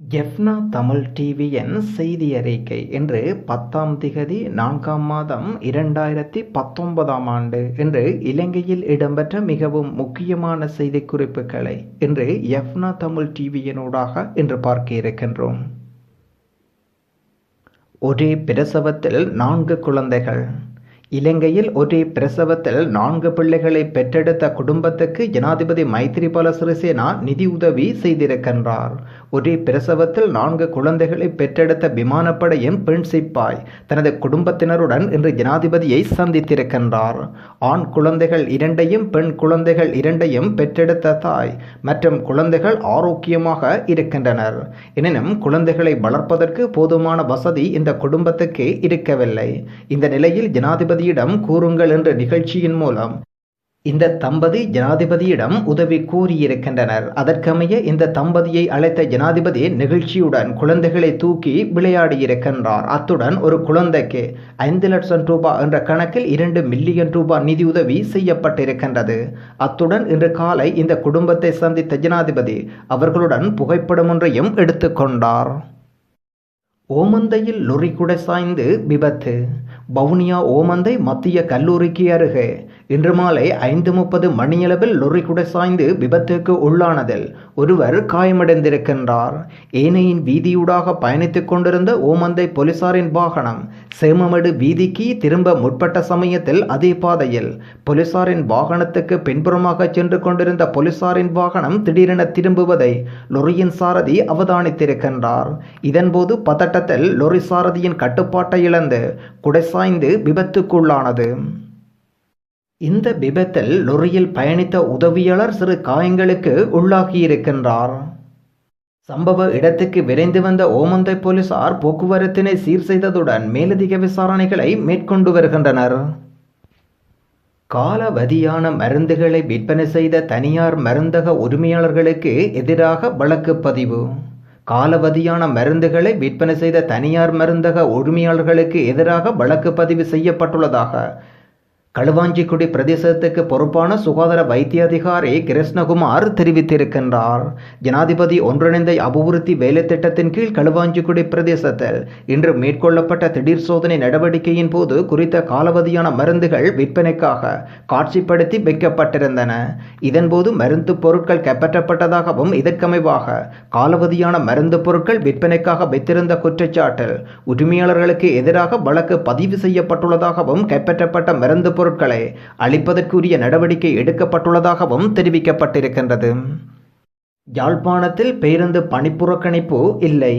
எஃப்னா தமிழ் டிவியின் செய்தி அறிக்கை என்று பத்தாம் திகதி நான்காம் மாதம் இரண்டாயிரத்தி பத்தொன்பதாம் ஆண்டு என்று இலங்கையில் இடம்பெற்ற மிகவும் முக்கியமான செய்தி குறிப்புகளை இன்று எஃப்னா தமிழ் டிவியினூடாக இன்று பார்க்க இருக்கின்றோம் ஒரே பிரசவத்தில் நான்கு குழந்தைகள். இலங்கையில் ஒரே பிரசவத்தில் நான்கு பிள்ளைகளை பெற்றெடுத்த குடும்பத்துக்கு ஜனாதிபதி மைத்ரிபால சிறிசேனா நிதி உதவி செய்திருக்கின்றார். ஒரே பிரசவத்தில் நான்கு குழந்தைகளை பெற்றெடுத்த விமானப்படையின் பெண் சிப்பாய் தனது குடும்பத்தினருடன் இன்று ஜனாதிபதியை சந்தித்திருக்கின்றார். ஆண் குழந்தைகள் இரண்டையும் பெண் குழந்தைகள் இரண்டையும் பெற்றெடுத்த தாய் மற்றும் குழந்தைகள் ஆரோக்கியமாக இருக்கின்றனர். எனினும் குழந்தைகளை வளர்ப்பதற்கு போதுமான வசதி இந்த குடும்பத்துக்கு இருக்கவில்லை. இந்த நிலையில் ஜனாதிபதியிடம் கூறுங்கள் என்ற நிகழ்ச்சியின் மூலம் இந்த தம்பதி ஜனாதிபதியிடம் உதவி கூறியிருக்கின்றனர். அதற்கமைய இந்த தம்பதியை அழைத்த ஜனாதிபதி நிகழ்ச்சியுடன் குழந்தைகளை தூக்கி விளையாடியிருக்கின்றார். அத்துடன் ஒரு குழந்தைக்கு ஐந்து லட்சம் ரூபாய் என்ற கணக்கில் இரண்டு மில்லியன் ரூபாய் நிதியுதவி செய்யப்பட்டிருக்கின்றது. அத்துடன் இன்று காலை இந்த குடும்பத்தை சந்தித்த ஜனாதிபதி அவர்களுடன் புகைப்படம் ஒன்றையும் எடுத்துக்கொண்டார் ஓமந்தையில் லொரி குடை சாய்ந்து விபத்து. வவுனியா ஓமந்தை மத்திய கல்லூரிக்கு அருகே இன்று மாலை ஐந்து முப்பது மணியளவில் லொரி குடை சாய்ந்து விபத்துக்கு உள்ளானதில் ஒருவர் காயமடைந்திருக்கின்றார். ஏனையின் வீதியூடாக பயணித்துக் கொண்டிருந்த ஓமந்தை போலீசாரின் வாகனம் சேமமடு வீதிக்கு திரும்ப முற்பட்ட சமயத்தில் அதே பாதையில் போலீசாரின் வாகனத்துக்கு பின்புறமாக சென்று கொண்டிருந்த போலீசாரின் வாகனம் திடீரென திரும்புவதை லொரியின் சாரதி அவதானித்திருக்கின்றார். இதன்போது பதட்டத்தில் லொரி சாரதியின் கட்டுப்பாட்டை இழந்து குடை சாய்ந்து விபத்துக்குள்ளானது. இந்த விபத்தில் லொரியில் பயணித்த உதவியாளர் சிறு காயங்களுக்கு உள்ளாகியிருக்கின்றார். சம்பவ இடத்துக்கு விரைந்து வந்த ஓமந்தை போலீசார் போக்குவரத்தினை சீர் செய்ததுடன் மேலதிக விசாரணைகளை மேற்கொண்டு வருகின்றனர். காலவதியான மருந்துகளை விற்பனை செய்த தனியார் மருந்தக உரிமையாளர்களுக்கு எதிராக வழக்கு பதிவு. காலவதியான மருந்துகளை விற்பனை செய்த தனியார் மருந்தக உரிமையாளர்களுக்கு எதிராக வழக்கு பதிவு செய்யப்பட்டுள்ளதாக களுவாஞ்சிக்குடி பிரதேசத்துக்கு பொறுப்பான சுகாதார வைத்திய அதிகாரி கிருஷ்ணகுமார் தெரிவித்திருக்கின்றார். ஜனாதிபதி ஒன்றிணைந்த அபிவிருத்தி வேலை திட்டத்தின் கீழ் களுவாஞ்சிக்குடி பிரதேசத்தில் இன்று மேற்கொள்ளப்பட்ட திடீர் சோதனை நடவடிக்கையின் போது குறித்த காலவதியான மருந்துகள் விற்பனைக்காக காட்சிப்படுத்தி வைக்கப்பட்டிருந்தன. இதன்போது மருந்து பொருட்கள் கைப்பற்றப்பட்டதாகவும் இதற்கமைவாக காலவதியான மருந்து பொருட்கள் விற்பனைக்காக வைத்திருந்த குற்றச்சாட்டில் உரிமையாளர்களுக்கு எதிராக வழக்கு பதிவு செய்யப்பட்டுள்ளதாகவும் கைப்பற்றப்பட்ட மருந்து பொருட்களை அளிப்பதற்குரிய நடவடிக்கை எடுக்கப்பட்டுள்ளதாகவும் தெரிவிக்கப்பட்டிருக்கின்றது. யாழ்ப்பாணத்தில் பேருந்து பணிப்புறக்கணிப்பு இல்லை.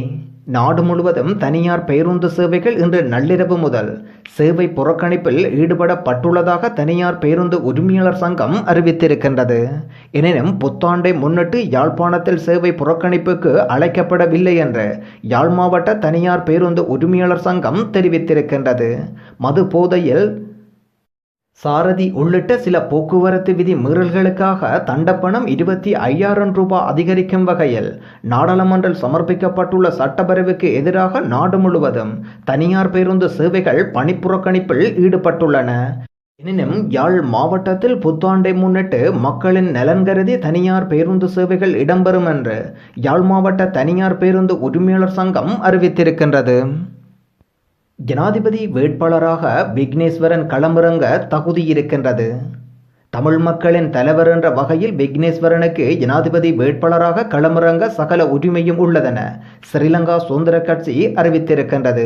நாடு முழுவதும் தனியார் பேருந்து சேவைகள் இன்று நள்ளிரவு முதல் சேவை புறக்கணிப்பில் ஈடுபடப்பட்டுள்ளதாக தனியார் பேருந்து உரிமையாளர் சங்கம் அறிவித்திருக்கின்றது. எனினும் புத்தாண்டை முன்னிட்டு யாழ்ப்பாணத்தில் சேவை புறக்கணிப்புக்கு அழைக்கப்படவில்லை என்று யாழ் மாவட்ட தனியார் பேருந்து உரிமையாளர் சங்கம் தெரிவித்திருக்கின்றது. மது போதையில் சாரதி உள்ளிட்ட சில போக்குவரத்து விதி மீறல்களுக்காக தண்டப்பணம் இருபத்தி ஐயாயிரம் ரூபாய் அதிகரிக்கும் வகையில் நாடாளுமன்றம் சமர்ப்பிக்கப்பட்டுள்ள சட்டப்பரிவுக்கு எதிராக நாடு முழுவதும் தனியார் பேருந்து சேவைகள் பணிப்புறக்கணிப்பில் ஈடுபட்டுள்ளன. எனினும் யாழ் மாவட்டத்தில் புத்தாண்டை முன்னிட்டு மக்களின் நலன் கருதி தனியார் பேருந்து சேவைகள் இடம்பெறும் என்று யாழ் மாவட்ட தனியார் பேருந்து உரிமையாளர் சங்கம் அறிவித்திருக்கின்றது. ஜனாதிபதி வேட்பாளராக விக்னேஸ்வரன் களமிறங்க தகுதி இருக்கின்றது. தமிழ் மக்களின் தலைவர் என்ற வகையில் விக்னேஸ்வரனுக்கு ஜனாதிபதி வேட்பாளராக களமிறங்க சகல உரிமையும் உள்ளதென ஸ்ரீலங்கா சுதந்திர கட்சி அறிவித்திருக்கின்றது.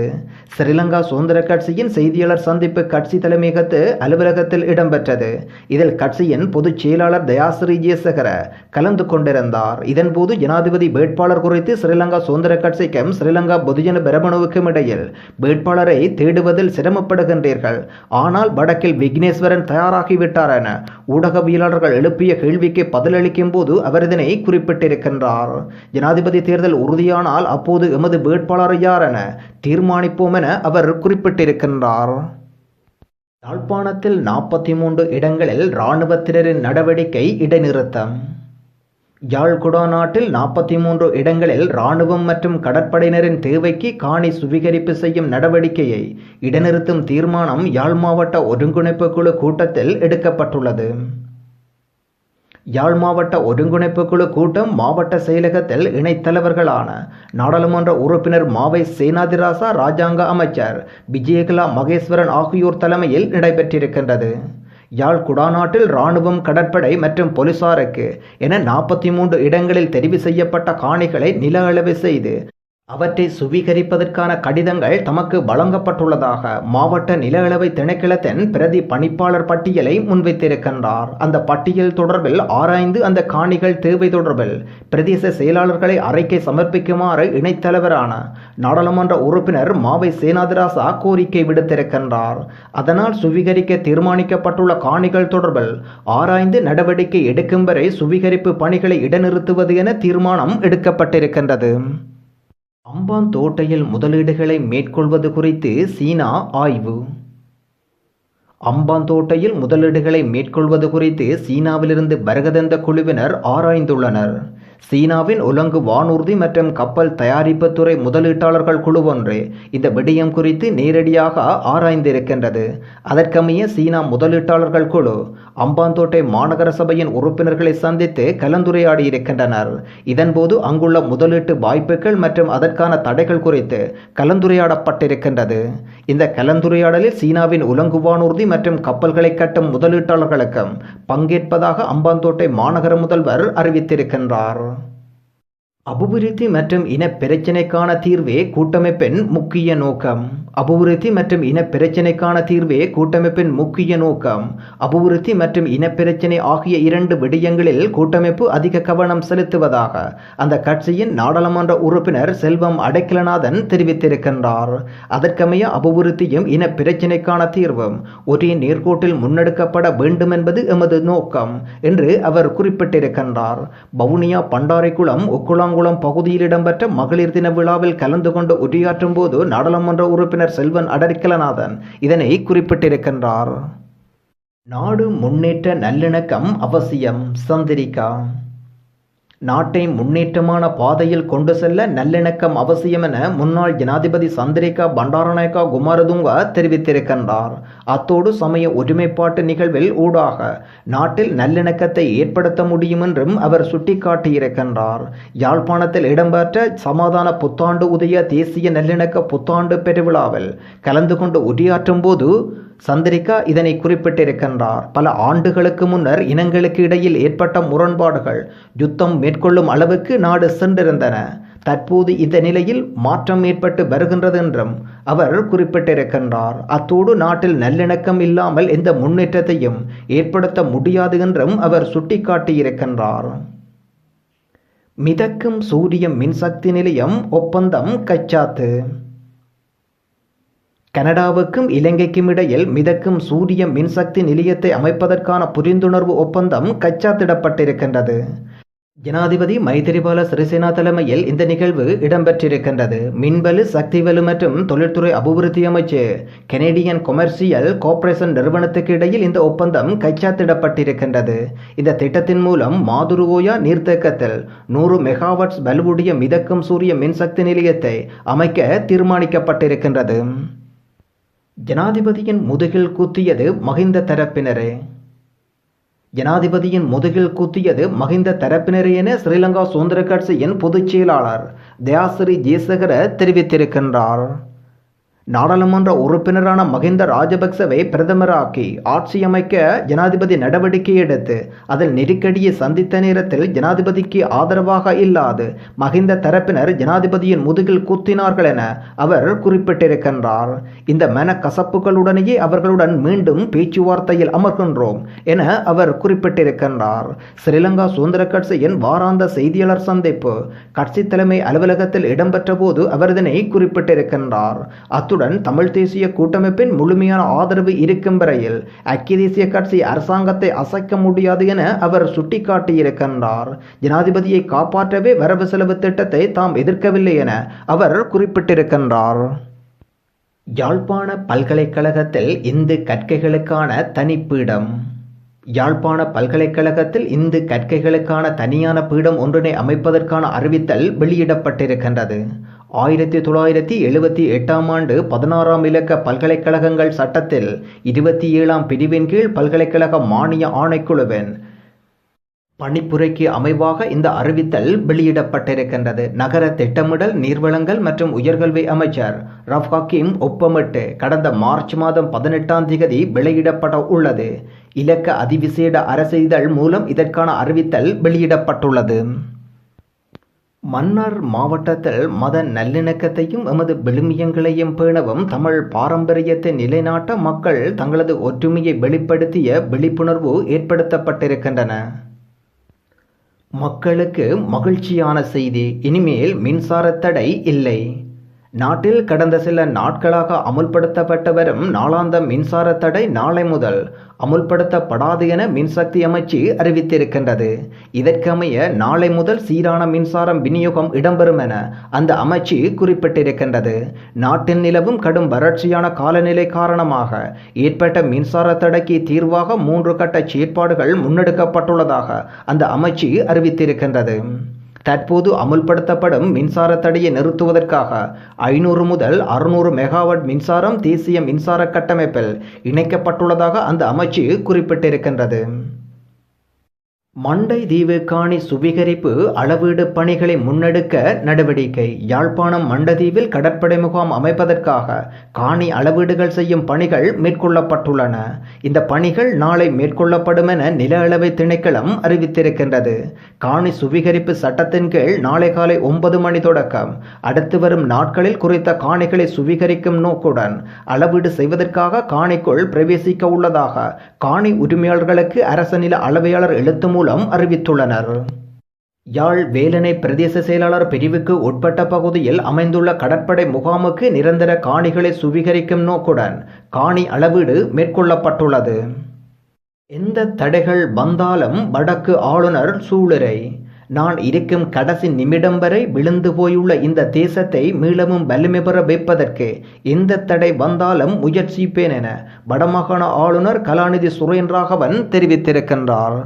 ஸ்ரீலங்கா சுதந்திர கட்சியின் செய்தியாளர் சந்திப்பு கட்சி தலைமையகத்து அலுவலகத்தில் இடம்பெற்றது. இதில் கட்சியின் பொதுச் செயலாளர் தயாசிரி ஜெயசேகர கலந்து கொண்டிருந்தார். இதன்போது ஜனாதிபதி வேட்பாளர் குறித்து ஸ்ரீலங்கா சுதந்திர கட்சிக்கும் ஸ்ரீலங்கா பொதுஜன பெரமணுவுக்கும் இடையில் வேட்பாளரை தேடுவதில் சிரமப்படுகின்றீர்கள். ஆனால் வடக்கில் விக்னேஸ்வரன் தயாராகிவிட்டார் என ஊடகவியலாளர்கள் எழுப்பிய கேள்விக்கு பதிலளிக்கும் போது அவர் இதனை குறிப்பிட்டிருக்கின்றார். ஜனாதிபதி தேர்தல் உறுதியானால் அப்போது எமது வேட்பாளர் யார் என தீர்மானிப்போம் என அவர் குறிப்பிட்டிருக்கின்றார். யாழ்ப்பாணத்தில் நாற்பத்தி மூன்று இடங்களில் இராணுவத்தினரின் நடவடிக்கை இடைநிறுத்தம். யாழ்குடா நாட்டில் நாற்பத்தி மூன்று இடங்களில் இராணுவம் மற்றும் கடற்படையினரின் தேவைக்கு காணி சுவீகரிப்பு செய்யும் நடவடிக்கையை இடைநிறுத்தும் தீர்மானம் யாழ் மாவட்ட ஒருங்கிணைப்பு குழு கூட்டத்தில் எடுக்கப்பட்டுள்ளது. யாழ் மாவட்ட ஒருங்கிணைப்பு குழு கூட்டம் மாவட்ட செயலகத்தில் இணைத்தலைவர்களான நாடாளுமன்ற உறுப்பினர் மாவை சேனாதிராசா ராஜாங்க அமைச்சர் விஜயகலா மகேஸ்வரன் ஆகியோர் தலைமையில் நடைபெற்றிருக்கின்றது. யாழ் குடாநாட்டில் இராணுவம் கடற்படை மற்றும் போலீசாருக்கு என நாற்பத்தி மூன்று இடங்களில் தெரிவு செய்யப்பட்ட காணிகளை நில அளவு செய்து அவற்றை சுவீகரிப்பதற்கான கடிதங்கள் தமக்கு வழங்கப்பட்டுள்ளதாக மாவட்ட நில அளவை திணைக்களத்தின் பிரதி பணிப்பாளர் பட்டியலை முன்வைத்திருக்கின்றார். அந்த பட்டியல் தொடர்பில் ஆராய்ந்து அந்த காணிகள் தேவை தொடர்பில் பிரதேச செயலாளர்களை அறிக்கை சமர்ப்பிக்குமாறு இணைத்தலைவரான நாடாளுமன்ற உறுப்பினர் மாவை சேனாதிராசா கோரிக்கை விடுத்திருக்கின்றார். அதனால் சுவீகரிக்க தீர்மானிக்கப்பட்டுள்ள காணிகள் தொடர்பில் ஆராய்ந்து நடவடிக்கை எடுக்கும் வரை சுவீகரிப்பு பணிகளை இடைநிறுத்துவது என தீர்மானம் எடுக்கப்பட்டிருக்கின்றது. அம்பாந்தோட்டையில் முதலீடுகளை மேற்கொள்வது குறித்து சீனா ஆய்வு. அம்பாந்தோட்டையில் முதலீடுகளை மேற்கொள்வது குறித்து சீனாவிலிருந்து பரகதந்த குழுவினர் ஆராய்ந்துள்ளனர். சீனாவின் உலங்கு வானூர்தி மற்றும் கப்பல் தயாரிப்பு துறை முதலீட்டாளர்கள் குழு ஒன்று இந்த விடயம் குறித்து நேரடியாக ஆராய்ந்திருக்கின்றது. அதற்கமைய சீனா முதலீட்டாளர்கள் குழு அம்பாந்தோட்டை மாநகர சபையின் உறுப்பினர்களை சந்தித்து கலந்துரையாடி இருக்கின்றனர் இதன்போது அங்குள்ள முதலீட்டு வாய்ப்புகள் மற்றும் அதற்கான தடைகள் குறித்து கலந்துரையாடப்பட்டிருக்கின்றது. இந்த கலந்துரையாடலில் சீனாவின் உலங்குவானூர்தி மற்றும் கப்பல்களை கட்டும் முதலீட்டாளர்களுக்கும் பங்கேற்பதாக அம்பாந்தோட்டை மாநகர முதல்வர் அறிவித்திருக்கின்றார். அபிவிருத்தி மற்றும் இன பிரச்சினைக்கான தீர்வே கூட்டமைப்பின் முக்கிய நோக்கம். அபிவிருத்தி மற்றும் இன பிரச்சினைக்கான தீர்வே கூட்டமைப்பின் முக்கிய நோக்கம். அபிவிருத்தி மற்றும் இன பிரச்சினை ஆகிய இரண்டு விடயங்களில் கூட்டமைப்பு அதிக கவனம் செலுத்துவதாக அந்த கட்சியின் நாடாளுமன்ற உறுப்பினர் செல்வம் அடைக்கலநாதன் தெரிவித்திருக்கின்றார். அதற்கமைய அபிவிருத்தியும் இன பிரச்சினைக்கான தீர்வும் ஒரே நேர்கோட்டில் முன்னெடுக்கப்பட வேண்டும் என்பது எமது நோக்கம் என்று அவர் குறிப்பிட்டிருக்கின்றார். வவுனியா பண்டாரைக்குளம் உக்குளாங்குளம் பகுதியில் இடம்பெற்ற மகளிர் தின விழாவில் கலந்து கொண்டு உரையாற்றும் போது நாடாளுமன்ற உறுப்பினர் செல்வன் அடரிக்கலநாதன் இதனை குறிப்பிட்டிருக்கின்றார். நாடு முன்னேற்ற நல்லிணக்கம் அவசியம். சந்திரிகா. நாட்டை முன்னேற்றமான பாதையில் கொண்டு செல்ல நல்லிணக்கம் அவசியம் என முன்னாள் ஜனாதிபதி சந்திரிகா பண்டாரநாயக்கா குமாரதுங்கா தெரிவித்திருக்கின்றார். அத்தோடு சமய ஒருமைப்பாட்டு நிகழ்வில் ஊடாக நாட்டில் நல்லிணக்கத்தை ஏற்படுத்த முடியும் என்றும் அவர் சுட்டிக்காட்டியிருக்கின்றார். யாழ்ப்பாணத்தில் இடம்பெற்ற சமாதான புத்தாண்டு உதய தேசிய நல்லிணக்க புத்தாண்டு பெருவிழாவில் கலந்து கொண்டு உரையாற்றும் போது சந்திரிகா இதனை குறிப்பிட்டிருக்கின்றார். பல ஆண்டுகளுக்கு முன்னர் இனங்களுக்கு இடையில் ஏற்பட்ட முரண்பாடுகள் யுத்தம் மேற்கொள்ளும் அளவுக்கு நாடு சென்றிருந்தன. தற்போது இந்த நிலையில் மாற்றம் ஏற்பட்டு வருகின்றது என்றும் அவர் குறிப்பிட்டிருக்கின்றார். அத்தோடு நாட்டில் நல்லிணக்கம் இல்லாமல் எந்த முன்னேற்றத்தையும் ஏற்படுத்த முடியாது என்றும் அவர் சுட்டிக்காட்டியிருக்கின்றார். மிதக்கும் சூரிய மின்சக்தி நிலையம் ஒப்பந்தம் கச்சாத்து. கனடாவுக்கும் இலங்கைக்கும் இடையில் மிதக்கும் சூரிய மின்சக்தி நிலையத்தை அமைப்பதற்கான புரிந்துணர்வு ஒப்பந்தம் கச்சாத்திடப்பட்டிருக்கின்றது. ஜனாதிபதி மைத்திரிபால சிறிசேனா தலைமையில் இந்த நிகழ்வு இடம்பெற்றிருக்கின்றது. மின்வலு சக்திவலு மற்றும் தொழில்துறை அபிவிருத்தி அமைச்சு கெனடியன் கொமர்சியல் கார்ப்பரேஷன் நிறுவனத்துக்கு இடையில் இந்த ஒப்பந்தம் கைச்சாத்திடப்பட்டிருக்கின்றது. இந்த திட்டத்தின் மூலம் மாதுருவோயா நீர்த்தேக்கத்தில் நூறு மெகாவாட்ஸ் வலுவுடைய மிதக்கும் சூரிய மின்சக்தி நிலையத்தை அமைக்க தீர்மானிக்கப்பட்டிருக்கின்றது. ஜனாதிபதியின் முதுகில் குத்தியது மகிந்த தரப்பினரே. ஜனாதிபதியின் முதுகில் குத்தியது மகிந்த தரப்பினரே என ஸ்ரீலங்கா சுதந்திர கட்சியின் பொதுச் செயலாளர் தயாசிரி ஜெயசேகர தெரிவித்திருக்கின்றார். நாடாளுமன்ற உறுப்பினரான மகிந்த ராஜபக்சவை பிரதமராக்கி ஆட்சி அமைக்க ஜனாதிபதி நடவடிக்கை எடுத்து அதில் நெருக்கடியை சந்தித்த நேரத்தில் ஜனாதிபதிக்கு ஆதரவாக இல்லாது மகிந்த தரப்பினர் ஜனாதிபதியின் முதுகில் குத்தினார்கள் என அவர் குறிப்பிட்டிருக்கின்றார். இந்த மன கசப்புகளுடனேயே அவர்களுடன் மீண்டும் பேச்சுவார்த்தையில் அமர்கின்றோம் என அவர் குறிப்பிட்டிருக்கின்றார். ஸ்ரீலங்கா சுதந்திர கட்சியின் வாராந்த செய்தியாளர் சந்திப்பு கட்சி தலைமை அலுவலகத்தில் இடம்பெற்ற போது அவர் இதனை குறிப்பிட்டிருக்கின்றார். அத்துடன் தமிழ் தேசிய கூட்டமைப்பின் முழுமையான ஆதரவு இருக்கும் வரையில் ஐக்கிய தேசிய கட்சி அரசாங்கத்தை அசைக்க முடியாது என அவர் சுட்டிக்காட்டியிருக்கின்றார். ஜனாதிபதியை காப்பாற்றவே வரவு செலவு திட்டத்தை தாம் எதிர்க்கவில்லை என அவர் குறிப்பிட்டிருக்கின்றார். யாழ்ப்பாண பல்கலைக்கழகத்தில் இந்து கற்கைகளுக்கான தனிப்பீடம். யாழ்ப்பாண பல்கலைக்கழகத்தில் இந்து கற்கைகளுக்கான தனியான பீடம் ஒன்றினை அமைப்பதற்கான அறிவித்தல் வெளியிடப்பட்டிருக்கின்றது. ஆயிரத்தி தொள்ளாயிரத்தி எழுபத்தி எட்டாம் ஆண்டு பதினாறாம் இலக்க பல்கலைக்கழகங்கள் சட்டத்தில் இருபத்தி ஏழாம் பிரிவின் கீழ் பல்கலைக்கழக மானிய ஆணைக்குழுவின் பணிப்புரைக்கு அமைவாக இந்த அறிவித்தல் வெளியிடப்பட்டிருக்கின்றது. நகர திட்டமிடல் நீர்வளங்கள் மற்றும் உயர்கல்வி அமைச்சர் ரஃப் ஹக்கீம் ஒப்பமிட்டு கடந்த மார்ச் மாதம் பதினெட்டாம் திகதி வெளியிடப்பட உள்ளது. இலக்க அதிவிசேட அரசு இதழ் மூலம் இதற்கான அறிவித்தல் வெளியிடப்பட்டுள்ளது. மன்னார் மாவட்டத்தில் மத நல்லிணக்கத்தையும் எமது விழுமியங்களையும் பேணவும் தமிழ் பாரம்பரியத்தை நிலைநாட்ட மக்கள் தங்களது ஒற்றுமையை வெளிப்படுத்திய விழிப்புணர்வு ஏற்படுத்தப்பட்டிருக்கின்றன. மக்களுக்கு மகிழ்ச்சியான செய்தி இனிமேல் மின்சார தடை இல்லை. நாட்டில் கடந்த சில நாட்களாக அமுல்படுத்தப்பட்டு வரும் நாளாந்த மின்சார தடை நாளை முதல் அமுல்படுத்தப்படாது என மின்சக்தி அமைச்சு அறிவித்திருக்கின்றது. இதற்கமைய நாளை முதல் சீரான மின்சாரம் விநியோகம் இடம்பெறும் என அந்த அமைச்சு குறிப்பிட்டிருக்கின்றது. நாட்டில் நிலவும் கடும் வறட்சியான காலநிலை காரணமாக ஏற்பட்ட மின்சார தடைக்கு தீர்வாக மூன்று கட்ட செயற்பாடுகள் முன்னெடுக்கப்பட்டுள்ளதாக அந்த அமைச்சு அறிவித்திருக்கின்றது. தற்போது அமுல்படுத்தப்படும் மின்சார தடையை நிறுத்துவதற்காக ஐநூறு முதல் அறுநூறு மெகாவாட் மின்சாரம் தேசிய மின்சார கட்டமைப்பில் இணைக்கப்பட்டுள்ளதாக அந்த அமைச்சு குறிப்பிட்டிருக்கின்றது. மண்டை தீவு காணி சுவீகரிப்பு அளவீடு பணிகளை முன்னெடுக்க நடவடிக்கை. யாழ்ப்பாணம் மண்டதீவில் கடற்படை முகாம் அமைப்பதற்காக காணி அளவீடுகள் செய்யும் பணிகள் மேற்கொள்ளப்பட்டுள்ளன. இந்த பணிகள் நாளை மேற்கொள்ளப்படும் என நில அளவை திணைக்களம் அறிவித்திருக்கின்றது. காணி சுவீகரிப்பு சட்டத்தின் கீழ் நாளை காலை ஒன்பது மணி தொடக்கம். அடுத்து வரும் நாட்களில் குறித்த காணிகளை சுவீகரிக்கும் நோக்குடன் அளவீடு செய்வதற்காக காணிக்குள் பிரவேசிக்க உள்ளதாக காணி உரிமையாளர்களுக்கு அரச நில அளவையாளர் எழுத்து மூலம் அறிவித்துள்ளனர். யாழ் வேலனை பிரதேச செயலாளர் பிரிவுக்கு உட்பட்ட பகுதியில் அமைந்துள்ள கடற்படை முகாமுக்கு நிரந்தர காணிகளை சுவீகரிக்கும் நோக்குடன் காணி அளவீடு மேற்கொள்ளப்பட்டுள்ளது. எந்த தடைகள் வந்தாலும் வடக்கு ஆளுநர் சூளுரை நான் இருக்கும் கடைசி நிமிடம் வரை விழுந்து போயுள்ள இந்த தேசத்தை மீளவும் வலிமை பெற வைப்பதற்கு எந்த தடை வந்தாலும் முயற்சிப்பேன் என வடமாகாண ஆளுநர் கலாநிதி சுரேந்திராகவன் தெரிவித்திருக்கின்றார்.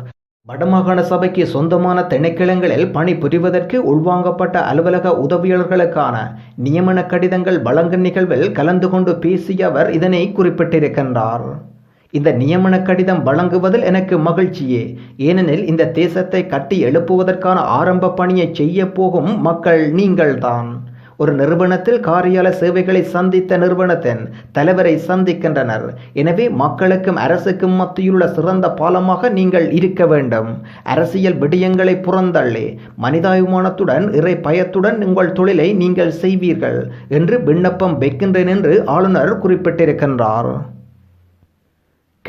வடமாகாண சபைக்கு சொந்தமான திணைக்களங்களில் பணிபுரிவதற்கு உள்வாங்கப்பட்ட அலுவலக உதவியாளர்களுக்கான நியமன கடிதங்கள் வழங்கும் நிகழ்வில் கலந்து கொண்டு பேசிய அவர் இதனை குறிப்பிட்டிருக்கின்றார். இந்த நியமன கடிதம் வழங்குவதில் எனக்கு மகிழ்ச்சியே. ஏனெனில் இந்த தேசத்தை கட்டி எழுப்புவதற்கான ஆரம்ப பணியை செய்ய போகும் மக்கள் நீங்கள்தான். ஒரு நிறுவனத்தில் காரியால சேவைகளை சந்தித்த நிறுவனத்தின் தலைவரை சந்திக்கின்றனர். எனவே மக்களுக்கும் அரசுக்கும் மத்தியுள்ள சிறந்த பாலமாக நீங்கள் இருக்க வேண்டும். அரசியல் விடயங்களை புறந்தள்ளி மனிதாபிமானத்துடன் இறை பயத்துடன் உங்கள் தொழிலை நீங்கள் செய்வீர்கள் என்று விண்ணப்பம் வைக்கின்றேன் என்று ஆளுநர் குறிப்பிட்டிருக்கின்றார்.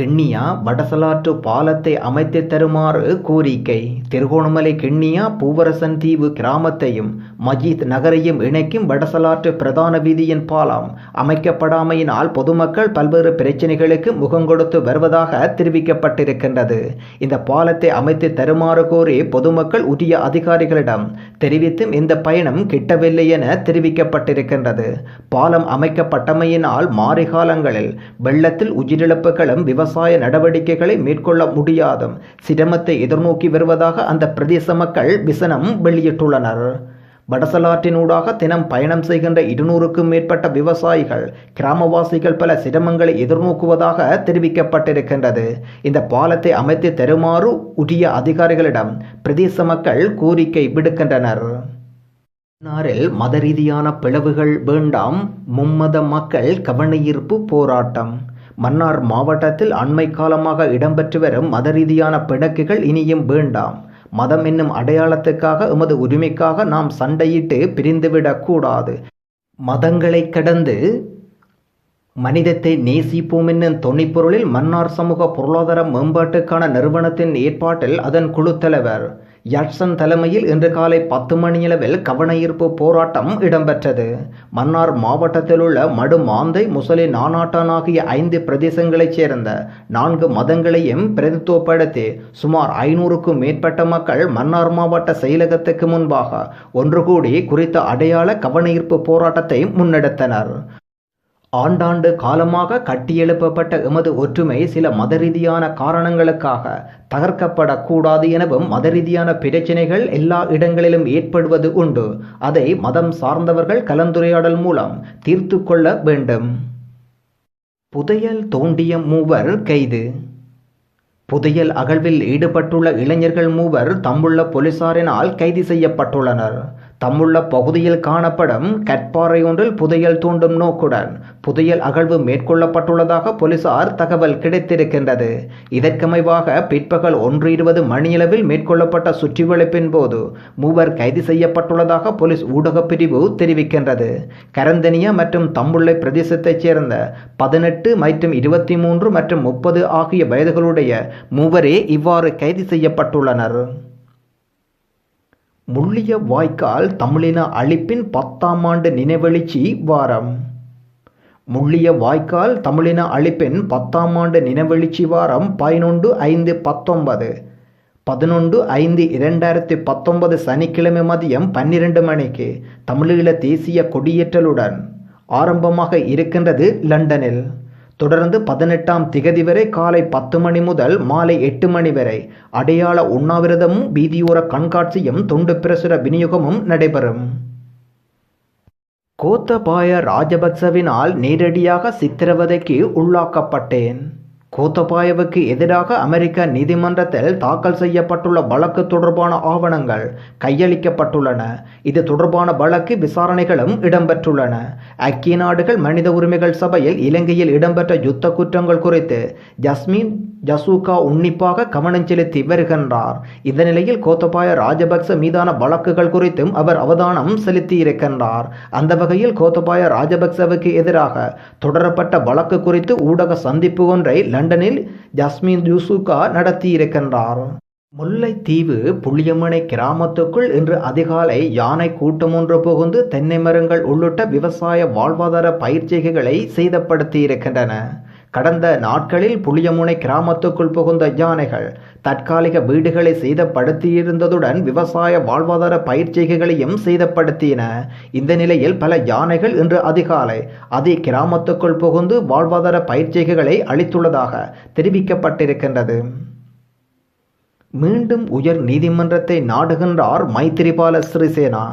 கிண்ணியா வடசலாற்று பாலத்தை அமைத்து தருமாறு கோரிக்கை. திருகோணமலை கிண்ணியா பூவரசன் தீவு கிராமத்தையும் மஜீத் நகரையும் இணைக்கும் வடசலாற்று பிரதான வீதியின் பாலம் அமைக்கப்படாமையினால் பொதுமக்கள் பல்வேறு பிரச்சனைகளுக்கு முகம் கொடுத்து வருவதாக தெரிவிக்கப்பட்டிருக்கின்றது. இந்த பாலத்தை அமைத்து தருமாறு கோரி பொதுமக்கள் உரிய அதிகாரிகளிடம் தெரிவித்தும் இந்த பயணம் கிட்டவில்லை என தெரிவிக்கப்பட்டிருக்கின்றது. பாலம் அமைக்கப்பட்டமையினால் மாறி காலங்களில் வெள்ளத்தில் உயிரிழப்புகளும் விவசாய விவசாய நடவடிக்கைகளை மேற்கொள்ள முடியாதும். சிரமத்தை எதிர்நோக்கி வருவதாக அந்த பிரதேச மக்கள் விசனம் வெளியிட்டுள்ளனர். வடசலாற்றினூடாக தினம் பயணம் செய்கின்ற இருநூறுக்கும் மேற்பட்ட விவசாயிகள் கிராமவாசிகள் பல சிரமங்களை எதிர்நோக்குவதாக தெரிவிக்கப்பட்டிருக்கின்றது. இந்த பாலத்தை அமைத்து தருமாறு உரிய அதிகாரிகளிடம் பிரதேச மக்கள் கோரிக்கை விடுக்கின்றனர். மன்னாரில் மத ரீதியான பிளவுகள் வேண்டாம். மும்மத மக்கள் கவனஈர்ப்பு போராட்டம். மன்னார் மாவட்டத்தில் அண்மை காலமாக இடம்பெற்று வரும் மத ரீதியான பிணக்குகள் இனியும் வேண்டாம். மதம் என்னும் அடையாளத்துக்காக எமது உரிமைக்காக நாம் சண்டையிட்டு பிரிந்துவிடக்கூடாது மதங்களை கடந்து மனிதத்தை நேசிப்போம் என்னும் தொனிப்பொருளில் மன்னார் சமூக பொருளாதார மேம்பாட்டுக்கான நிறுவனத்தின் ஏற்பாட்டில் அதன் குழு தலைவர் யட்சன் தலைமையில் இன்று காலை பத்து மணியளவில் கவனஈர்ப்பு போராட்டம் இடம்பெற்றது. மன்னார் மாவட்டத்தில் உள்ள மடு மாந்தை முசலி நானாட்டான் ஆகிய ஐந்து பிரதேசங்களைச் சேர்ந்த நான்கு மதங்களையும் பிரதித்துவப்படுத்தி சுமார் ஐநூறுக்கும் மேற்பட்ட மக்கள் மன்னார் மாவட்ட செயலகத்துக்கு முன்பாக ஒன்று கூடி குறித்த அடையாள கவனஈர்ப்பு போராட்டத்தை முன்னெடுத்தனர். ஆண்டாண்டு காலமாக கட்டியெழுப்பப்பட்ட எமது ஒற்றுமை சில மத ரீதியான காரணங்களுக்காக தகர்க்கப்படக்கூடாது எனவும் மத ரீதியான பிரச்சனைகள் எல்லா இடங்களிலும் ஏற்படுவது உண்டு. அதை மதம் சார்ந்தவர்கள் கலந்துரையாடல் மூலம் தீர்த்து கொள்ள வேண்டும். புதையல் தோண்டிய மூவர் கைது. புதையல் அகழ்வில் ஈடுபட்டுள்ள இளைஞர்கள் மூவர் தம்முள்ள போலீசாரினால் கைது செய்யப்பட்டுள்ளனர். தம்முள்ள பகுதியில் காணப்படும் கற்பாறை ஒன்றில் புதையல் தூண்டும் நோக்குடன் புதையல் அகழ்வு மேற்கொள்ளப்பட்டுள்ளதாக போலீசார் தகவல் கிடைத்திருக்கின்றது. இதற்கமைவாக பிற்பகல் ஒன்று இருபது மணியளவில் மேற்கொள்ளப்பட்ட சுற்றிவளைப்பின் போது மூவர் கைது செய்யப்பட்டுள்ளதாக போலீஸ் ஊடகப் பிரிவு தெரிவிக்கின்றது. கரந்தனியா மற்றும் தம்புள்ளை பிரதேசத்தைச் சேர்ந்த பதினெட்டு மற்றும் இருபத்தி மூன்று மற்றும் முப்பது ஆகிய வயதுகளுடைய மூவரே இவ்வாறு கைது செய்யப்பட்டுள்ளனர். முள்ளிய வாய்க்கால் தமிழின அழிப்பின் பத்தாம் ஆண்டு நினைவெழுச்சி வாரம். முள்ளிய வாய்க்கால் தமிழின அழிப்பின் பத்தாம் ஆண்டு நினைவெழுச்சி வாரம் பதினொன்று ஐந்து பத்தொன்பது. பதினொன்று ஐந்து இரண்டாயிரத்தி பத்தொன்பது சனிக்கிழமை மதியம் பன்னிரண்டு மணிக்கு தமிழீழ தேசிய கொடியேற்றலுடன் ஆரம்பமாக இருக்கின்றது லண்டனில். தொடர்ந்து பதினெட்டாம் திகதி வரை காலை பத்து மணி முதல் மாலை எட்டு மணி வரை அடையாள உண்ணாவிரதமும் வீதியோர கண்காட்சியும் தொண்டு பிரசுர விநியோகமும் நடைபெறும். கோத்தபாய ராஜபக்சவினால் நேரடியாக சித்திரவதைக்கு உள்ளாக்கப்பட்டேன். கோத்தபாயவுக்கு எதிராக அமெரிக்க நீதிமன்றத்தில் தாக்கல் செய்யப்பட்டுள்ள வழக்கு தொடர்பான ஆவணங்கள் கையளிக்கப்பட்டுள்ளன. இது தொடர்பான வழக்கு விசாரணைகளும் இடம்பெற்றுள்ளன. ஐக்கிய நாடுகள் மனித உரிமைகள் சபையில் இலங்கையில் இடம்பெற்ற யுத்த குற்றங்கள் குறித்து ஜஸ்மின் ஜசூகா உன்னிப்பாக கவனம் செலுத்தி வருகின்றார். இந்த நிலையில் கோத்தபாய ராஜபக்ச மீதான வழக்குகள் குறித்தும் அவர் அவதானம் செலுத்தி இருக்கின்றார் அந்த வகையில் கோத்தபாய ராஜபக்சவுக்கு எதிராக தொடரப்பட்ட வழக்கு குறித்து ஊடக சந்திப்பு ஒன்றை லண்டனில் ஜஸ்மின் ஜூசுகா நடத்தியிருக்கின்றார். முல்லைத்தீவு புளியமனை கிராமத்துக்குள் இன்று அதிகாலை யானை கூட்டம் ஒன்று புகுந்து தென்னை மரங்கள் உள்ளிட்ட விவசாய வாழ்வாதார பயிற்சிகளை சேதப்படுத்தியிருக்கின்றன கடந்த நாட்களில் புளியமுனை கிராமத்துக்குள் புகுந்த யானைகள் தற்காலிக வீடுகளை சேதப்படுத்தியிருந்ததுடன் விவசாய வாழ்வாதார பயிற்சிகளையும் சேதப்படுத்தின. இந்த நிலையில் பல யானைகள் இன்று அதிகாலை அதே கிராமத்துக்குள் புகுந்து வாழ்வாதார பயிற்சிகளை அளித்துள்ளதாக தெரிவிக்கப்பட்டிருக்கின்றது. மீண்டும் உயர் நீதிமன்றத்தை நாடுகின்றார் மைத்திரிபால சிறிசேனா.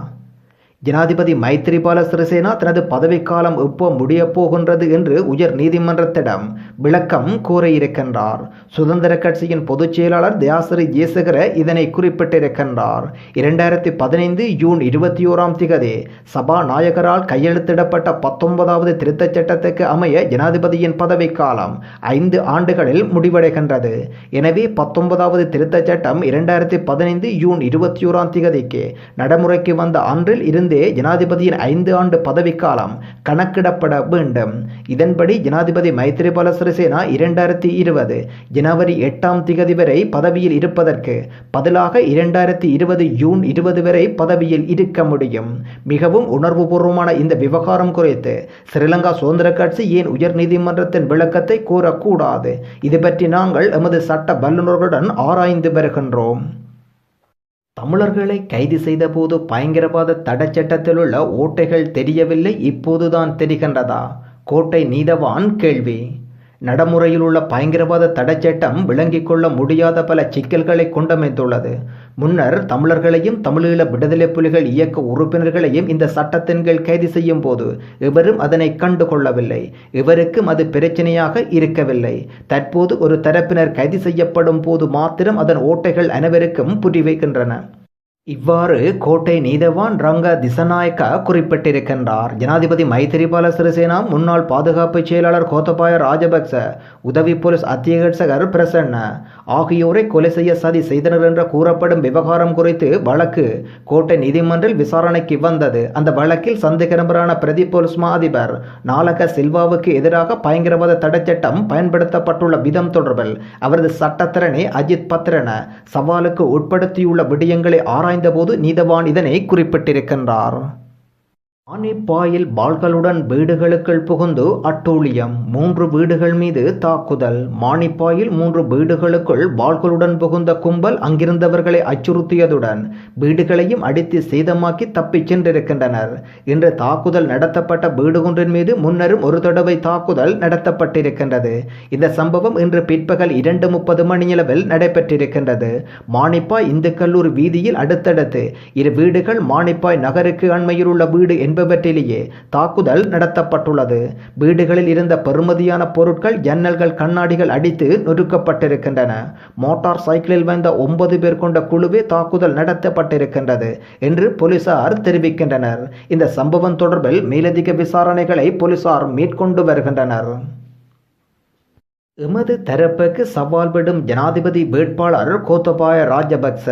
ஜனாதிபதி மைத்திரிபால சிறிசேனா தனது பதவிக்காலம் எப்போ முடியப் போகின்றது என்று உயர் நீதிமன்றத்திடம் விளக்கம் கூறியிருக்கின்றார். சுதந்திர கட்சியின் பொதுச் செயலாளர் தயாசிரி ஜேசகர இதனை குறிப்பிட்டிருக்கின்றார். இரண்டாயிரத்தி பதினைந்து ஜூன் இருபத்தி ஓராம் திகதி சபாநாயகரால் கையெழுத்திடப்பட்ட பத்தொன்பதாவது திருத்தச் சட்டத்துக்கு அமைய ஜனாதிபதியின் பதவிக்காலம் ஐந்து ஆண்டுகளில் முடிவடைகின்றது. எனவே பத்தொன்பதாவது திருத்தச் சட்டம் இரண்டாயிரத்தி பதினைந்து ஜூன் இருபத்தி ஓராம் திகதிக்கு நடைமுறைக்கு வந்த அன்றில் இருந்து இருந்தே ஜனாதிபதியின் ஐந்து ஆண்டு பதவிக்காலம் கணக்கிடப்பட வேண்டும். இதன்படி ஜனாதிபதி மைத்ரிபால சிறிசேனா இரண்டாயிரத்தி இருபது ஜனவரி எட்டாம் திகதி வரை பதவியில் இருப்பதற்கு பதிலாக இரண்டாயிரத்தி இருபது ஜூன் இருபது வரை பதவியில் இருக்க முடியும். மிகவும் உணர்வுபூர்வமான இந்த விவகாரம் குறித்து ஸ்ரீலங்கா சுதந்திர கட்சி ஏன் உயர் நீதிமன்றத்தின் விளக்கத்தை கூறக்கூடாது? இது பற்றி நாங்கள் எமது சட்ட வல்லுநர்களுடன் ஆராய்ந்து வருகின்றோம். தமிழர்களை கைது செய்தபோது பயங்கரவாத தடைச்சட்டத்தில் சட்டத்திலுள்ள ஓட்டைகள் தெரியவில்லை இப்போதுதான் தெரிகின்றதா? கோட்டை நீதவான் கேள்வி. நடைமுறையில் உள்ள பயங்கரவாத தடைச்சட்டம் விளங்கிக் கொள்ள முடியாத பல சிக்கல்களை கொண்டமைத்துள்ளது முன்னர் தமிழர்களையும் தமிழீழ விடுதலை புலிகள் இயக்க உறுப்பினர்களையும் இந்த சட்டத்தின் கீழ் கைது செய்யும் போது இவரும் அதனை கண்டு கொள்ளவில்லை. இவருக்கும் அது பிரச்சனையாக இருக்கவில்லை. தற்போது ஒரு தரப்பினர் கைது செய்யப்படும் போது மாத்திரம் அதன் ஓட்டைகள் அனைவருக்கும் புரிவைக்கின்றன. இவ்வாறு கோட்டை நீதவான் ரங்க திசநாயக்க குறிப்பிட்டிருக்கின்றார். ஜனாதிபதி மைத்திரிபால சிறிசேனா முன்னாள் பாதுகாப்பு செயலாளர் கோத்தபாய ராஜபக்ச உதவி போலீஸ் அத்தியட்சகர் பிரசன்ன ஆகியோரை கொலை செய்ய சதி செய்தனர் என்று கூறப்படும் விவகாரம் குறித்து வழக்கு கோட்டை நீதிமன்றில் விசாரணைக்கு வந்தது. அந்த வழக்கில் சந்தேகநபரான பிரதி போலீஸ் மா அதிபர் நாலக சில்வாவுக்கு எதிராக பயங்கரவாத தடைச்சட்டம் பயன்படுத்தப்பட்டுள்ள விதம் தொடர்பில் அவரது சட்டத்திறனை அஜித் பத்ரன சவாலுக்கு உட்படுத்தியுள்ள விடயங்களை ஆராய்ந்தபோது நீதவான் இதனை குறிப்பிட்டிருக்கின்றார். மானிப்பாயில் பால்களுடன் வீடுகளுக்குள் புகுந்து அட்டூழியம் மூன்று வீடுகள் மீது தாக்குதல். மானிப்பாயில் மூன்று வீடுகளுக்குள் பால்களுடன் புகுந்த கும்பல் அங்கிருந்தவர்களை அச்சுறுத்தியதுடன் வீடுகளையும் அடித்து சேதமாக்கி தப்பிச் சென்றிருக்கின்றனர். இன்று தாக்குதல் நடத்தப்பட்ட வீடு ஒன்றின் மீது முன்னரும் ஒரு தடவை தாக்குதல் நடத்தப்பட்டிருக்கின்றது. இந்த சம்பவம் இன்று பிற்பகல் இரண்டு முப்பது மணியளவில் நடைபெற்றிருக்கின்றது. மானிப்பாய் இந்து கல்லூரி வீதியில் அடுத்தடுத்து இரு வீடுகள் மானிப்பாய் நகருக்கு அண்மையில் உள்ள வீடு என்று என்பவற்றிலேயே தாக்குதல் நடத்தப்பட்டுள்ளது. வீடுகளில் இருந்த பெறுமதியான பொருட்கள் ஜன்னல்கள் கண்ணாடிகள் அடித்து நொறுக்கப்பட்டிருக்கின்றன. மோட்டார் சைக்கிளில் வந்த ஒன்பது பேர் கொண்ட குழுவே தாக்குதல் நடத்தப்பட்டிருக்கின்றது என்று போலீசார் தெரிவிக்கின்றனர். இந்த சம்பவம் தொடர்பில் மேலதிக விசாரணைகளை போலீசார் மேற்கொண்டு வருகின்றனர். எமது தரப்புக்கு சவால் விடும் ஜனாதிபதி வேட்பாளர் கோத்தபாய ராஜபக்ச.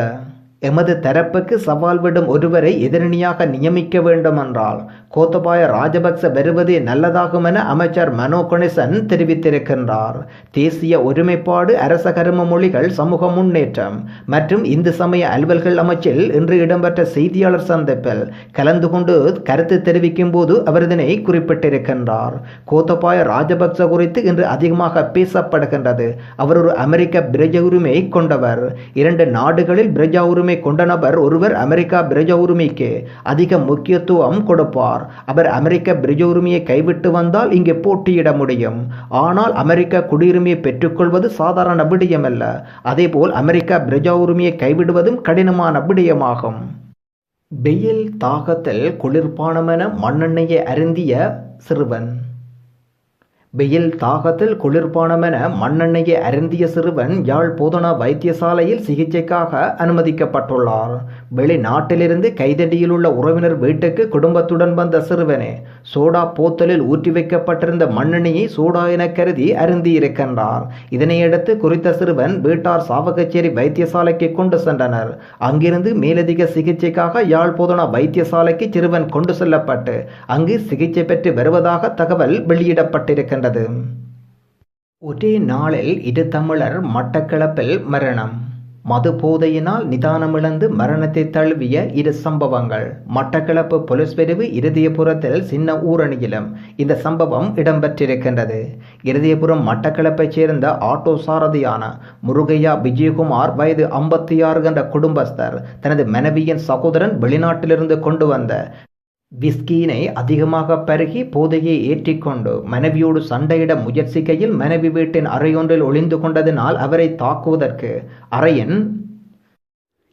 எமது தரப்புக்கு சவால் விடும் ஒருவரை எதிரணியாக நியமிக்க வேண்டுமென்றால் கோத்தபாய ராஜபக்ச வருவதே நல்லதாகும் என அமைச்சர் மனோ கணேசன் தெரிவித்திருக்கின்றார். தேசிய ஒருமைப்பாடு அரச கரும மொழிகள் சமூக முன்னேற்றம் மற்றும் இந்து சமய அலுவல்கள் அமைச்சில் இன்று இடம்பெற்ற செய்தியாளர் சந்திப்பில் கலந்து கொண்டு கருத்து தெரிவிக்கும் போது அவர் இதனை குறிப்பிட்டிருக்கின்றார். கோத்தபாய ராஜபக்ச குறித்து இன்று அதிகமாக பேசப்படுகின்றது. அவர் ஒரு அமெரிக்க பிரஜ உரிமை கொண்டவர். இரண்டு நாடுகளில் பிரஜா உரிமை கொண்ட நபர் ஒருவர் அமெரிக்கா பிரஜ உரிமைக்கு அதிக முக்கியத்துவம் கொடுப்பார். அவர் அமெரிக்க பிரஜ உரிமையை கைவிட்டு வந்தால் இங்கே போட்டியிட முடியும். ஆனால் அமெரிக்க குடியுரிமையை பெற்றுக்கொள்வது சாதாரண விடயமல்ல. அதேபோல் அமெரிக்கா பிரஜா உரிமையை கைவிடுவதும் கடினமான விடயமாகும். வெயில் தாகத்தில் குளிர்பானமென மண்ணெண்ணெயை அருந்திய சிறுவன். வெயில் தாகத்தில் குளிர்பானமென மண்ணெண்ணெயை அருந்திய சிறுவன் யாழ் போதனா வைத்தியசாலையில் சிகிச்சைக்காக அனுமதிக்கப்பட்டுள்ளார். வெளிநாட்டிலிருந்து கைதடியில் உள்ள உறவினர் வீட்டுக்கு குடும்பத்துடன் வந்த சிறுவனே சோடா போத்தலில் ஊற்றி வைக்கப்பட்டிருந்த மண்ணெண்ணெயை சோடா என கருதி அருந்தியிருக்கின்றார். இதனையடுத்து குறித்த சிறுவன் வீட்டார் சாவகச்சேரி வைத்தியசாலைக்கு கொண்டு சென்றனர். அங்கிருந்து மேலதிக சிகிச்சைக்காக யாழ் போதனா வைத்தியசாலைக்கு சிறுவன் கொண்டு செல்லப்பட்டு அங்கு சிகிச்சை பெற்று வருவதாக தகவல் வெளியிடப்பட்டிருக்கின்றது ஒரே நாளில் இரு தமிழர் மட்டக்களப்பில் மரணம். மது போதையினால் நிதானமிழந்து மரணத்தை தழுவிய இரு சம்பவங்கள். மட்டக்களப்பு போலீஸ் பிரிவு இருதயபுரத்தில் சின்ன ஊரணியிலும் இந்த சம்பவம் இடம்பெற்றிருக்கின்றது. இருதயபுரம் மட்டக்களப்பைச் சேர்ந்த ஆட்டோ சாரதியான முருகையா விஜயகுமார் வயது ஐம்பத்தி ஆறு என்ற குடும்பஸ்தர் தனது மனைவியின் சகோதரன் வெளிநாட்டிலிருந்து கொண்டு வந்த விஸ்கியினை அதிகமாக பருகி போதையை ஏற்றிக்கொண்டு மனைவியோடு சண்டையிட முயற்சிக்கையில் மனைவி வீட்டின் அறையொன்றில் ஒளிந்து கொண்டதினால் அவரை தாக்குவதற்கு அறையின்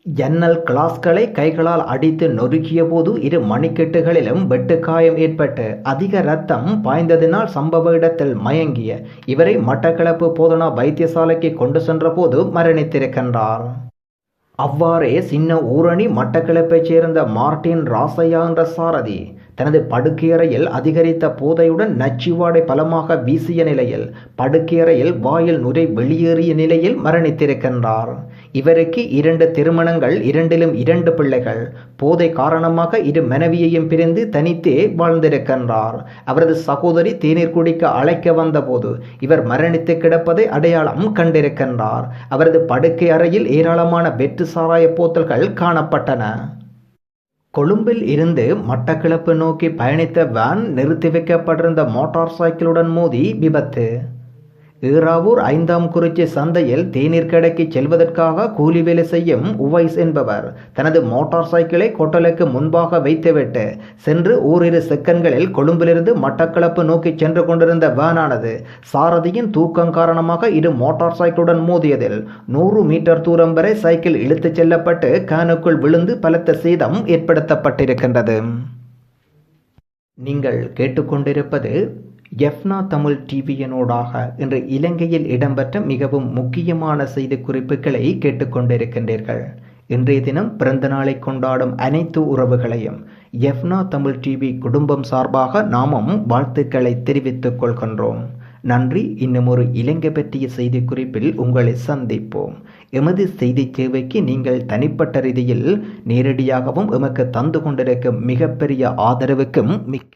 ஜன்னல் கிளாஸ்களை கைகளால் அடித்து நொறுக்கிய போது இரு மணிக்கெட்டுகளிலும் வெட்டுக்காயம் ஏற்பட்டு அதிக ரத்தம் பாய்ந்ததினால் சம்பவ இடத்தில் மயங்கிய இவரை மட்டக்களப்பு போதனா வைத்தியசாலைக்கு கொண்டு சென்றபோது மரணித்திருக்கின்றார். அவ்வாறே சின்ன ஊரணி மட்டக்களப்பைச் சேர்ந்த மார்டின் ராசையா என்ற சாரதி தனது படுக்கையறையில் அதிகரித்த போதையுடன் நச்சுவாடை பலமாக வீசிய நிலையில் படுக்கையறையில் வாயில் நுரை வெளியேறிய நிலையில் மரணித்திருக்கின்றார். இவருக்கு இரண்டு திருமணங்கள் இரண்டிலும் இரண்டு பிள்ளைகள். போதை காரணமாக இரு மனைவியையும் பிரிந்து தனித்தே வாழ்ந்திருக்கின்றார். அவரது சகோதரி தேநீர் குடிக்க அழைக்க வந்தபோது இவர் மரணித்து கிடப்பதை அடையாளம் கண்டிருக்கின்றார். அவரது படுக்கை அறையில் ஏராளமான வெற்று சாராய போத்தல்கள் காணப்பட்டன. கொழும்பில் இருந்து மட்டக்கிளப்பு நோக்கி பயணித்த வேன் நிறுத்தி வைக்கப்பட்டிருந்த மோட்டார் சைக்கிளுடன் மோதி விபத்து. ஈராவூர் ஐந்தாம் குறிச்சி சந்தையில் தேநீர் கடைக்கு செல்வதற்காக கூலி வேலை செய்யும் உவைஸ் என்பவர் தனது மோட்டார் சைக்கிளை கொட்டலுக்கு முன்பாக வைத்துவிட்டு சென்று ஓரிரு செகண்ட்களில் கொழும்பிலிருந்து மட்டக்களப்பு நோக்கி சென்று கொண்டிருந்த வேனானது சாரதியின் தூக்கம் காரணமாக இரு மோட்டார் சைக்கிளுடன் மோதியதில் நூறு மீட்டர் தூரம் வரை சைக்கிள் இழுத்துச் செல்லப்பட்டு கேனுக்குள் விழுந்து பலத்த சேதம் ஏற்படுத்தப்பட்டிருக்கின்றது. நீங்கள் கேட்டுக்கொண்டிருப்பது எஃப்னா தமிழ் டிவியனோடாக இன்று இலங்கையில் இடம்பெற்ற மிகவும் முக்கியமான செய்தி குறிப்புகளை கேட்டுக்கொண்டிருக்கின்றீர்கள். இன்றைய தினம் பிறந்த நாளை கொண்டாடும் அனைத்து உறவுகளையும் எஃப்னா தமிழ் டிவி குடும்பம் சார்பாக நாமும் வாழ்த்துக்களை தெரிவித்துக் கொள்கின்றோம். நன்றி. இன்னும் ஒரு இலங்கை பற்றிய செய்தி குறிப்பில் உங்களை சந்திப்போம். எமது செய்தி சேவைக்கு நீங்கள் தனிப்பட்ட ரீதியில் நேரடியாகவும் எமக்கு தந்து கொண்டிருக்கும் மிகப்பெரிய ஆதரவுக்கும் மிக்க